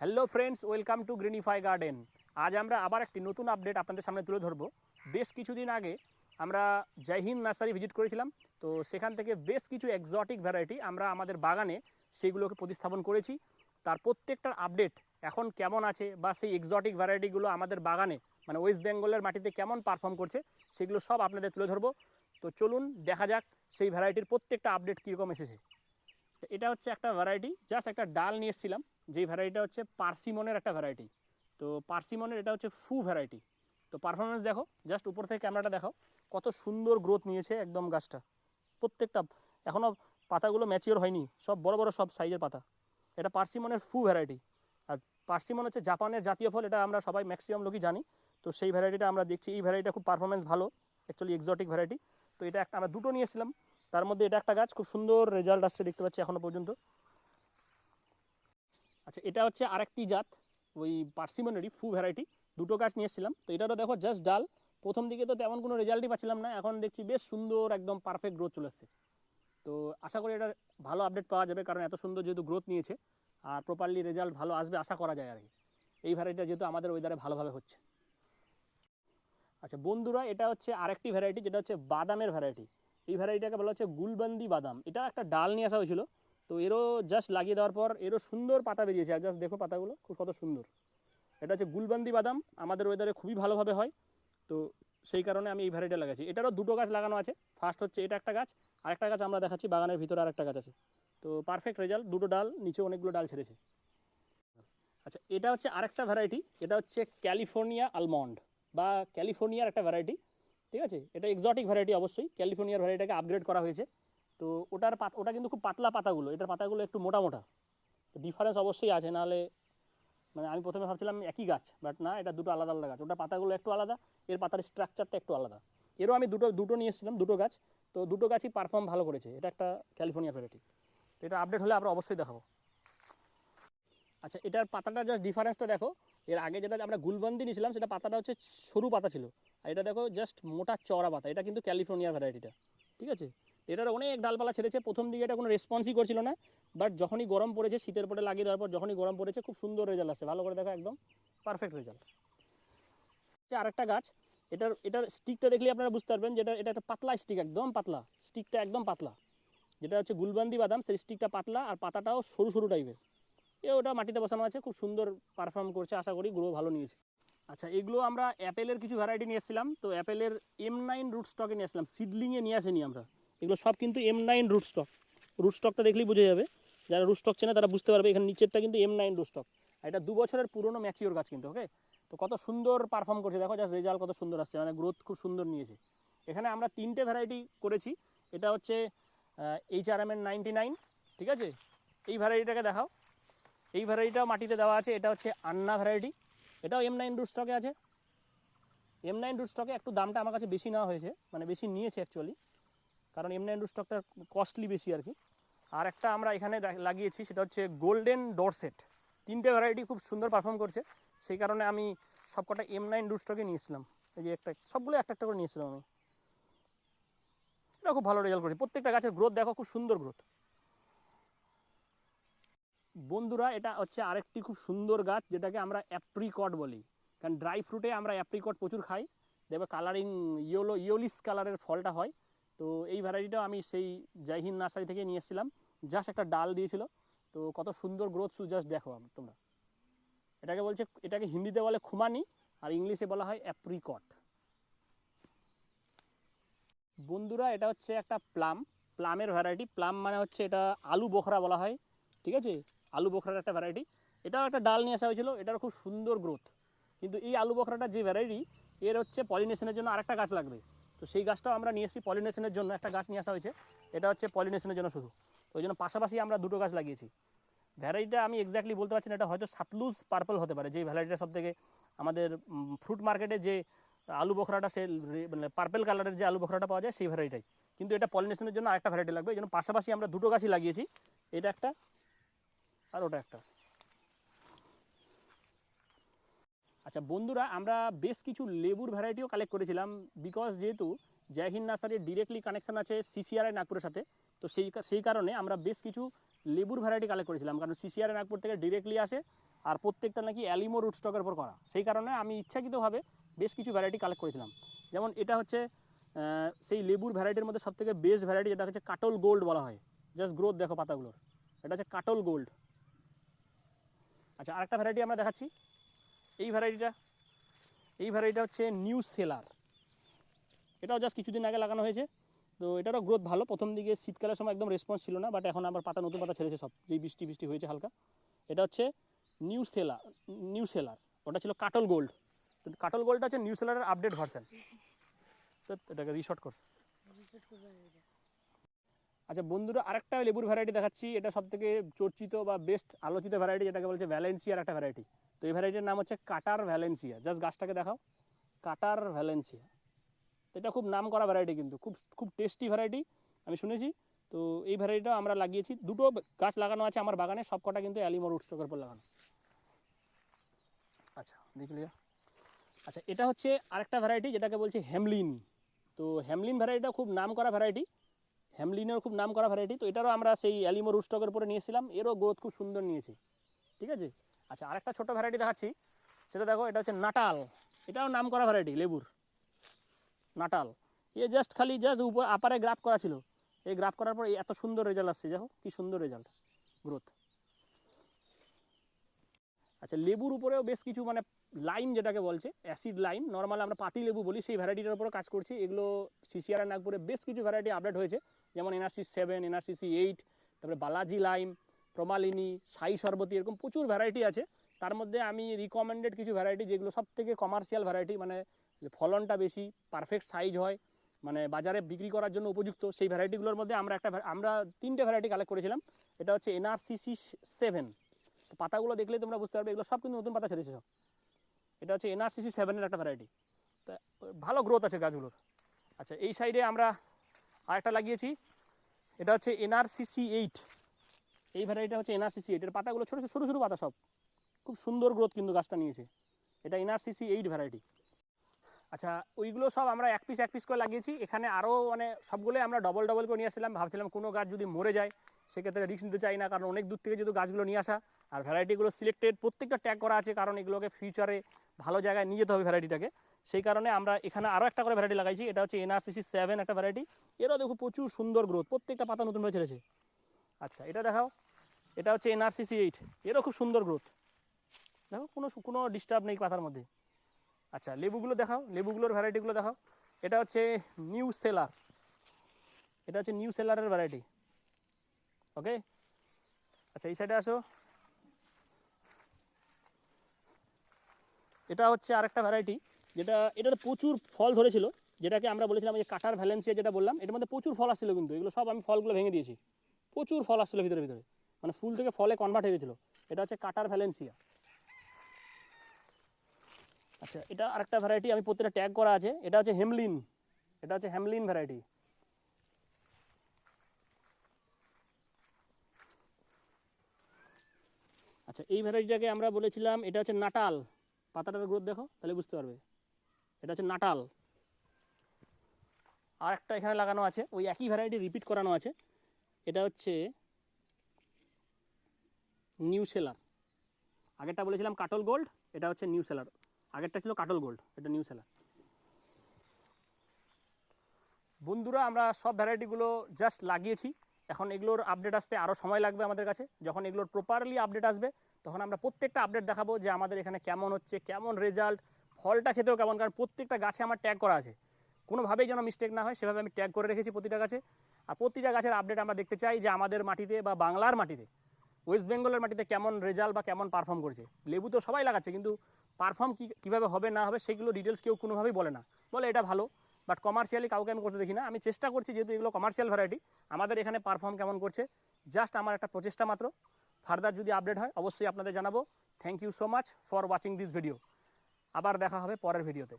Hello friends, welcome to Greenify garden. আজ আমরা আবার একটি নতুন আপডেট আপনাদের সামনে তুলে ধরবো। বেশ কিছুদিন আগে আমরা জয়হিন্দ নার্সারি ভিজিট করেছিলাম, তো সেখান থেকে বেশ কিছু এক্সটিক ভ্যারাইটি আমরা আমাদের বাগানে সেগুলোকে প্রতিস্থাপন করেছি। তার প্রত্যেকটার আপডেট এখন কেমন আছে বা সেই এক্সটিক ভ্যারাইটিগুলো আমাদের বাগানে মানে ওয়েস্ট বেঙ্গলের মাটিতে কেমন পারফর্ম করছে, সেগুলো সব আপনাদের তুলে ধরবো। তো চলুন দেখা যাক সেই ভ্যারাইটির প্রত্যেকটা আপডেট কীরকম এসেছে। এটা হচ্ছে একটা ভ্যারাইটি জাস্ট একটা ডাল নিয়ে এসেছিলাম যেই ভ্যারাইটিটা হচ্ছে পার্সিমনের একটা ভ্যারাইটি তো পার্সিমনের এটা হচ্ছে ফু ভ্যারাইটি তো পারফরমেন্স দেখো জাস্ট উপর থেকে ক্যামেরাটা দেখো কত সুন্দর গ্রোথ নিয়েছে একদম গাছটা। প্রত্যেকটা এখনও পাতাগুলো ম্যাচিওর হয়নি, সব বড় বড় সব সাইজের পাতা। এটা পার্সিমনের ফু ভ্যারাইটি আর পার্সিমন হচ্ছে জাপানের জাতীয় ফল, এটা আমরা সবাই ম্যাক্সিমাম লোকই জানি। তো সেই ভ্যারাইটিটা আমরা দেখছি, এই ভ্যারাইটিটা খুব পারফরমেন্স ভালো অ্যাকচুয়ালি এক্সোটিক ভ্যারাইটি তো এটা একটা, আমরা দুটো নিয়ে এসেছিলাম তার মধ্যে এটা একটা গাছ, খুব সুন্দর রেজাল্ট আসছে দেখতে পাচ্ছি এখনও পর্যন্ত। আচ্ছা এটা হচ্ছে আরেকটি জাত, ওই পার্সিমনেরই ফু ভ্যারাইটি। দুটো গাছ নিয়ে এসেছিলাম। তো এটারও দেখো জাস্ট ডাল। প্রথম দিকে তো তেমন কোনো রেজাল্টই পাচ্ছিলাম না, এখন দেখছি বেশ সুন্দর একদম পারফেক্ট গ্রোথ চলে আসছে। তো আশা করি এটা ভালো আপডেট পাওয়া যাবে, কারণ এত সুন্দর যেহেতু গ্রোথ নিয়েছে, আর প্রপারলি রেজাল্ট ভালো আসবে আশা করা যায় আর কি। এই ভ্যারাইটিটা যেহেতু আমাদের ওয়েদারে ভালোভাবে হচ্ছে। আচ্ছা বন্ধুরা, এটা হচ্ছে আরেকটি ভ্যারাইটি, যেটা হচ্ছে বাদামের ভ্যারাইটি। এই ভ্যারাইটিটাকে বলা হচ্ছে গুলবন্দি বাদাম। এটা একটা ডাল নিয়ে আসা হয়েছিল। তো এরও জাস্ট লাগিয়ে দেওয়ার পর এরও সুন্দর পাতা বেরিয়েছে। আর জাস্ট দেখো পাতাগুলো, খুব কত সুন্দর। এটা হচ্ছে গুলবান্দি বাদাম। আমাদের ওয়েদারে খুবই ভালোভাবে হয়। তো সেই কারণে আমি এই ভ্যারাইটি লাগাচ্ছি। এটারও দুটো গাছ লাগানো আছে। ফার্স্ট হচ্ছে এটা একটা গাছ, আরেকটা গাছ আমরা দেখাচ্ছি বাগানের ভিতরে আরেকটা গাছ আছে। তো পারফেক্ট রেজাল্ট দুটো ডাল নিচে অনেকগুলো ডাল ছেড়েছে। আচ্ছা এটা হচ্ছে আরেকটা ভ্যারাইটি। এটা হচ্ছে ক্যালিফোর্নিয়া আলমন্ড বা ক্যালিফোর্নিয়ার একটা ভ্যারাইটি। ঠিক আছে? এটা এক্সটিক ভ্যারাইটি অবশ্যই। ক্যালিফোর্নিয়ার ভ্যারাইটিটাকে আপগ্রেড করা হয়েছে। তো ওটার পাত, ওটা কিন্তু খুব পাতলা পাতাগুলো। এটার পাতাগুলো একটু মোটা মোটা। তো ডিফারেন্স অবশ্যই আছে। নাহলে মানে আমি প্রথমে ভাবছিলাম একই গাছ বাট না, এটা দুটো আলাদা আলাদা গাছ। ওটা পাতাগুলো একটু আলাদা, এর পাতার স্ট্রাকচারটা একটু আলাদা। এরও আমি দুটো দুটো নিয়ে এসেছিলাম, দুটো গাছ। তো দুটো গাছই পারফর্ম ভালো করেছে। এটা একটা ক্যালিফোর্নিয়া ভ্যারাইটি তো এটা আপডেট হলে আমরা অবশ্যই দেখাবো। আচ্ছা এটার পাতাটা জাস্ট ডিফারেন্সটা দেখো। এর আগে যেটা আমরা গুলবন্দি নিয়েছিলাম, সেটা পাতাটা হচ্ছে সরু পাতা ছিল। আর এটা দেখো জাস্ট মোটা চওড়া পাতা, এটা কিন্তু ক্যালিফোর্নিয়া ভ্যারাইটিটা। ঠিক আছে? এটার অনেক ডালপালা ছেড়েছে, প্রথম দিকে এটা কোনো রেসপন্সই করছিল না বাট যখনই গরম পড়েছে, শীতের পরে লাগিয়ে দেওয়ার পর যখনই গরম পড়েছে, খুব সুন্দর রেজাল্ট আসছে। ভালো করে দেখো একদম পারফেক্ট রেজাল্ট আরেকটা গাছ, এটার এটার স্টিকটা দেখলে আপনারা বুঝতে পারবেন যেটা এটা একটা পাতলা স্টিক একদম পাতলা। স্টিকটা একদম পাতলা। যেটা হচ্ছে গুলবান্দি বাদাম, সেই স্টিকটা পাতলা, আর পাতাটাও সরু সরু টাইপের এ ওটা মাটিতে বসানো আছে, খুব সুন্দর পারফর্ম করছে, আশা করি গ্রো ভালো নিয়েছে। আচ্ছা এগুলো আমরা অ্যাপেলের কিছু ভ্যারাইটি নিয়ে এসেছিলাম, তো অ্যাপেলের এম নাইন রুট স্টকে নিয়ে আসলাম সিডলিংয়ে নিয়ে আসেনি আমরা। এগুলো সব কিন্তু M nine root stock root স্টকটা দেখলেই বোঝা যাবে, যারা রুট স্টক চেনে তারা বুঝতে পারবে, এখানে নিচেরটা কিন্তু এম নাইন রুট স্টক এটা দু বছরের পুরনো ম্যাচিওর গাছ কিন্তু ওকে তো কত সুন্দর পারফর্ম করছে, দেখো জাস্ট রেজাল্ট কত সুন্দর আসছে মানে গ্রোথ খুব সুন্দর নিয়েছে। এখানে আমরা তিনটে ভ্যারাইটি করেছি, এটা হচ্ছে এইচ আর এম এর নাইনটি নাইন ঠিক আছে? এই ভ্যারাইটিটাকে দেখাও। এই ভ্যারাইটিটাও মাটিতে দেওয়া আছে, এটা হচ্ছে আন্না ভ্যারাইটি এটাও এম নাইন রুট স্টকে আছে। এম নাইন রুট স্টকে একটু দামটা আমার কাছে বেশি নেওয়া হয়েছে মানে বেশি নিয়েছে অ্যাকচুয়ালি কারণ এম নাইন রুট স্টকটা কস্টলি বেশি আর কি। আর একটা আমরা এখানে লাগিয়েছি, সেটা হচ্ছে গোল্ডেন ডোরসেট তিনটে ভ্যারাইটি খুব সুন্দর পারফর্ম করছে, সেই কারণে আমি সবকটা এম নাইন রুট স্টকে নিয়েছিলাম। এই যে একটা সবগুলো একটা একটা করে নিয়েছিলাম আমি। এটা খুব ভালো রেজাল্ট করেছে। প্রত্যেকটা গাছের গ্রোথ দেখো, খুব সুন্দর গ্রোথ বন্ধুরা, এটা হচ্ছে আরেকটি খুব সুন্দর গাছ, যেটাকে আমরা অ্যাপ্রিকট বলি। কারণ ড্রাই ফ্রুটে আমরা অ্যাপ্রিকট প্রচুর খাই। দেখবে কালারিং ইয়েলো ইয়োলিস কালারের ফলটা হয়। তো এই ভ্যারাইটিটাও আমি সেই জয়হিন্দ নার্সারি থেকে নিয়ে এসেছিলাম। জাস্ট একটা ডাল দিয়েছিল। তো কত সুন্দর গ্রোথ শুধু জাস্ট দেখো তোমরা। এটাকে বলছে, এটাকে হিন্দিতে বলে খুমানি, আর ইংলিশে বলা হয় অ্যাপ্রিকট বন্ধুরা, এটা হচ্ছে একটা প্লাম প্লামের ভ্যারাইটি প্লাম মানে হচ্ছে এটা আলু বোখরা বলা হয়। ঠিক আছে? আলু বোখরার একটা ভ্যারাইটি এটাও একটা ডাল নিয়ে আসা হয়েছিল এটার খুব সুন্দর গ্রোথ কিন্তু এই আলু বোখরাটা যে ভ্যারাইটি এর হচ্ছে পলিনেশনের জন্য আরেকটা গাছ লাগবে। তো সেই গাছটাও আমরা নিয়ে এসেছি পলিনেশনের জন্য, একটা গাছ নিয়ে আসা হয়েছে। এটা হচ্ছে পলিনেশনের জন্য শুধু। ওই জন্য পাশাপাশি আমরা দুটো গাছ লাগিয়েছি। ভ্যারাইটিটা আমি এক্স্যাক্টলি বলতে পারছি না, এটা হয়তো সাতলুজ পার্পল হতে পারে, যে ভ্যারাইটিটা সব থেকে আমাদের ফ্রুট মার্কেটে যে আলু বোখরাটা সে মানে পার্পেল কালারের যে আলু বোখরাটা পাওয়া যায়, সেই ভ্যারাইটাই কিন্তু এটা পলিনেশনের জন্য আরেকটা ভ্যারাইটি লাগবে এই জন্য পাশাপাশি আমরা দুটো গাছই লাগিয়েছি। এটা একটা আর ওটা একটা। আচ্ছা বন্ধুরা, আমরা বেশ কিছু লেবুর ভ্যারাইটিও কালেক্ট করেছিলাম বিকজ যেহেতু জয়হিন্দ নার্সারির ডিরেক্টলি কানেকশন আছে সিসিআর নাগপুরের সাথে, তো সেই সেই কারণে আমরা বেশ কিছু লেবুর ভ্যারাইটি কালেক্ট করেছিলাম। কারণ সিসিআর নাগপুর থেকে ডিরেক্টলি আসে আর প্রত্যেকটা নাকি অ্যালিমো রুট স্টকের উপর করা। সেই কারণে আমি ইচ্ছাকৃতভাবে বেশ কিছু ভ্যারাইটি কালেক্ট করেছিলাম। যেমন এটা হচ্ছে সেই লেবুর ভ্যারাইটির মধ্যে সবথেকে বেস্ট ভ্যারাইটি যেটা হচ্ছে কাটল গোল্ড বলা হয়। জাস্ট গ্রোথ দেখো পাতাগুলোর। এটা হচ্ছে কাটল গোল্ড আচ্ছা আরেকটা ভ্যারাইটি আমরা দেখাচ্ছি। এই ভ্যারাইটিটা এই ভ্যারাইটিটা হচ্ছে নিউ সেলার এটাও জাস্ট কিছুদিন আগে লাগানো হয়েছে। তো এটারও গ্রোথ ভালো। প্রথম দিকে শীতকালের সময় একদম রেসপন্স ছিল না বাট এখন আবার পাতা, নতুন পাতা ছেড়েছে সব। যেই বৃষ্টি বৃষ্টি হয়েছে হালকা। এটা হচ্ছে নিউ সেলার নিউ সেলার ওটা ছিল কাটল গোল্ড তো কাটল গোল্ডটা হচ্ছে নিউ সেলারের আপডেট ভার্সন তো এটাকে রিশর্ট কর। আচ্ছা বন্ধুরা, আরেকটা লেবুর ভ্যারাইটি দেখাচ্ছি। এটা সব থেকে চর্চিত বা বেস্ট আলোচিত ভ্যারাইটি যেটাকে বলছে ভ্যালেন্সিয়ার একটা ভ্যারাইটি তো এই ভ্যারাইটির নাম হচ্ছে কাটার ভ্যালেন্সিয়া জাস্ট গাছটাকে দেখাও। কাটার ভ্যালেন্সিয়া তো এটা খুব নাম করা ভ্যারাইটি কিন্তু, খুব খুব টেস্টি ভ্যারাইটি আমি শুনেছি। তো এই ভ্যারাইটিটা আমরা লাগিয়েছি। দুটো গাছ লাগানো আছে আমার বাগানে সব কটা কিন্তু অ্যালিমো রুট স্টকের উপর লাগানো। আচ্ছা দেখলি আচ্ছা এটা হচ্ছে আরেকটা ভ্যারাইটি যেটাকে বলছে হ্যামলিন তো হ্যামলিন ভ্যারাইটিটা খুব নাম করা ভ্যারাইটি হ্যামলিনের খুব নাম করা ভ্যারাইটি তো এটারও আমরা সেই অ্যালিমো রুট স্টকের উপরে নিয়েছিলাম। এরও গ্রোথ খুব সুন্দর নিয়েছে। ঠিক আছে? আচ্ছা আরেকটা ছোটো ভ্যারাইটি দেখাচ্ছি। সেটা দেখো, এটা হচ্ছে নাটাল। এটাও নাম করা ভ্যারাইটি লেবুর। নাটাল। এ জাস্ট খালি জাস্ট উপর আপারে গ্রাফ করা ছিল। এই গ্রাফ করার পর এত সুন্দর রেজাল্ট আসছে, দেখো, কি সুন্দর রেজাল্ট গ্রোথ আচ্ছা লেবুর উপরেও বেশ কিছু মানে লাইম যেটাকে বলছে অ্যাসিড লাইম নর্মাল আমরা পাতি লেবু বলি, সেই ভ্যারাইটিটার উপরে কাজ করছি। এগুলো সিসিআর নাগপুরে বেশ কিছু ভ্যারাইটি আপডেট হয়েছে। যেমন এনআরসি সেভেন এনআরসিসি এইট তারপরে বালাজি লাইম প্রমালিনী সাই সরবতি এরকম প্রচুর ভ্যারাইটি আছে। তার মধ্যে আমি রিকমেন্ডেড কিছু ভ্যারাইটি যেগুলো সব থেকে কমার্শিয়াল ভ্যারাইটি মানে ফলনটা বেশি পারফেক্ট সাইজ হয় মানে বাজারে বিক্রি করার জন্য উপযুক্ত, সেই ভ্যারাইটিগুলোর মধ্যে আমরা একটা আমরা তিনটে ভ্যারাইটি কালেক্ট করেছিলাম। এটা হচ্ছে এনআরসিসি সেভেন পাতাগুলো দেখলে তোমরা বুঝতে পারবে, এগুলো সব কিন্তু নতুন পাতা ছেড়েছে সব। এটা হচ্ছে এনআরসিসি সেভেনের একটা ভ্যারাইটি তা, ভালো গ্রোথ আছে গাছগুলোর। আচ্ছা এই সাইডে আমরা আরেকটা লাগিয়েছি। এটা হচ্ছে এনআরসিসি এইট এই ভ্যারাইটিটা হচ্ছে এনআরসিসি এইট এর পাতাগুলো ছোটো ছোটো সরু সরু পাতা সব। খুব সুন্দর গ্রোথ কিন্তু গাছটা নিয়েছে। এটা এনআরসিসি এইট ভ্যারাইটি আচ্ছা ওইগুলো সব আমরা এক পিস এক পিস করে লাগিয়েছি। এখানে আরও মানে সবগুলোই আমরা ডবল ডবল করে নিয়ে আসছিলাম। ভাবছিলাম কোনো গাছ যদি মরে যায়, সেক্ষেত্রে রিস্ক নিতে চাই না, কারণ অনেক দূর থেকে যেহেতু গাছগুলো নিয়ে আসা, আর ভ্যারাইটিগুলো সিলেক্টেড প্রত্যেকটা ট্যাগ করা আছে, কারণ এগুলোকে ফিউচারে ভালো জায়গায় নিয়ে যেতে হবে ভ্যারাইটিটাকে। সেই কারণে আমরা এখানে আরও একটা করে ভ্যারাইটি লাগাইছি, এটা হচ্ছে এনআরসিসি সেভেন একটা ভ্যারাইটি। এরও দেখো প্রচুর সুন্দর গ্রোথ প্রত্যেকটা পাতা নতুন ছেড়েছে আচ্ছা এটা দেখাও। এটা হচ্ছে এনআরসিসি এইট, এরও খুব সুন্দর গ্রোথ দেখো, কোনো কোনো ডিস্টার্ব নেই পাতার মধ্যে। আচ্ছা লেবুগুলো দেখাও, লেবুগুলোর ভ্যারাইটিগুলো দেখাও। এটা হচ্ছে নিউ সেলার। এটা হচ্ছে নিউ সেলারের ভ্যারাইটি। ওকে? আচ্ছা এই সাইডে আসো। এটা হচ্ছে আরেকটা ভ্যারাইটি যেটা, এটাতে প্রচুর ফল ধরেছিল, যেটাকে আমরা বলেছিলাম যে কাটার ভ্যালেন্সিয়া যেটা বললাম, এটার মধ্যে প্রচুর ফল আসছিল কিন্তু, এগুলো সব আমি ফলগুলো ভেঙে দিয়েছি। প্রচুর ফল আসছিল ভিতরে ভিতরে। মানে ফুল থেকে ফলে কনভার্ট হয়ে গেছিল। এটা হচ্ছে কাটার ভ্যালেন্সিয়া আচ্ছা এটা আরেকটা ভ্যারাইটি আমি প্রত্যেকটা ট্যাগ করা আছে। এটা হচ্ছে হেমলিন এটা হচ্ছে হেমলিন ভ্যারাইটি আচ্ছা এই ভ্যারাইটিটাকে আমরা বলেছিলাম, এটা হচ্ছে নাটাল পাতাটার গ্রোথ দেখো, তাহলে বুঝতে পারবে। এটা হচ্ছে নাটাল। আর একটা এখানে লাগানো আছে, ওই একই ভ্যারাইটি রিপিট করানো আছে। এটা হচ্ছে নিউ সেলার আগেরটা বলেছিলাম কাটল গোল্ড এটা হচ্ছে নিউ সেলার আগেরটা ছিল কাটল গোল্ড এটা নিউ সেলার বন্ধুরা, আমরা সব ভ্যারাইটিগুলো জাস্ট লাগিয়েছি। এখন এগুলোর আপডেট আসতে আরও সময় লাগবে আমাদের কাছে। যখন এগুলোর প্রপারলি আপডেট আসবে, তখন আমরা প্রত্যেকটা আপডেট দেখাবো যে আমাদের এখানে কেমন হচ্ছে, কেমন রেজাল্ট ফলটা খেতেও কেমন, কারণ প্রত্যেকটা গাছে আমার ট্যাগ করা আছে। কোনোভাবেই যেন মিস্টেক না হয়, সেভাবে আমি ট্যাগ করে রেখেছি প্রতিটা গাছে। আর প্রতিটা গাছের আপডেট আমরা দেখতে চাই যে আমাদের মাটিতে বা বাংলার মাটিতে ওয়েস্ট বেঙ্গলের মাটিতে কেমন রেজাল্ট বা কেমন পারফর্ম করছে। লেবু তো সবাই লাগাচ্ছে, কিন্তু পারফর্ম কী, কীভাবে হবে না হবে, সেগুলো ডিটেলস কেউ কোনোভাবেই বলে না। বলে এটা ভালো। বাট কমার্শিয়ালি কাউকে আমি করতে দেখি না আমি চেষ্টা করছি যেহেতু এগুলো কমার্শিয়াল ভ্যারাইটি আমাদের এখানে পারফর্ম কেমন করছে জাস্ট আমার একটা প্রচেষ্টা মাত্র। ফার্দার যদি আপডেট হয়, অবশ্যই আপনাদের জানাব। Thank you so much for watching this video আবার দেখা হবে পরের ভিডিওতে